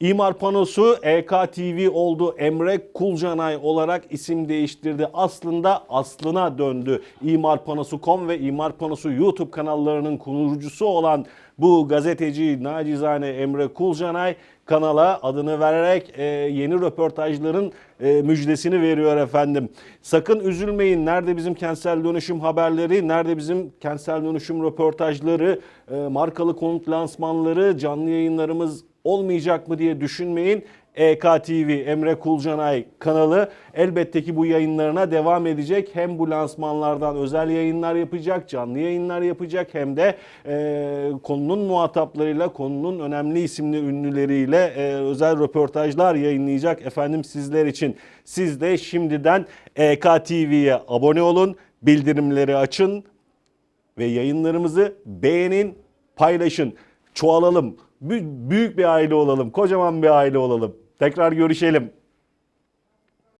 İmar panosu EKTV oldu. Emre Kulcanay olarak isim değiştirdi. Aslında aslına döndü. İmar Panosu.com ve İmar Panosu YouTube kanallarının kurucusu olan bu gazeteci nacizane Emre Kulcanay kanala adını vererek e, yeni röportajların e, müjdesini veriyor efendim. Sakın üzülmeyin. Nerede bizim kentsel dönüşüm haberleri, nerede bizim kentsel dönüşüm röportajları, e, markalı konut lansmanları, canlı yayınlarımız olmayacak mı diye düşünmeyin. EKTV Emre Kulcanay kanalı elbette ki bu yayınlarına devam edecek. Hem bu lansmanlardan özel yayınlar yapacak, canlı yayınlar yapacak hem de e, konunun muhataplarıyla, konunun önemli isimli ünlüleriyle e, özel röportajlar yayınlayacak efendim sizler için. Siz de şimdiden EKTV'ye abone olun, bildirimleri açın ve yayınlarımızı beğenin, paylaşın. Çoğalalım. Bü- Büyük bir aile olalım. Kocaman bir aile olalım. Tekrar görüşelim.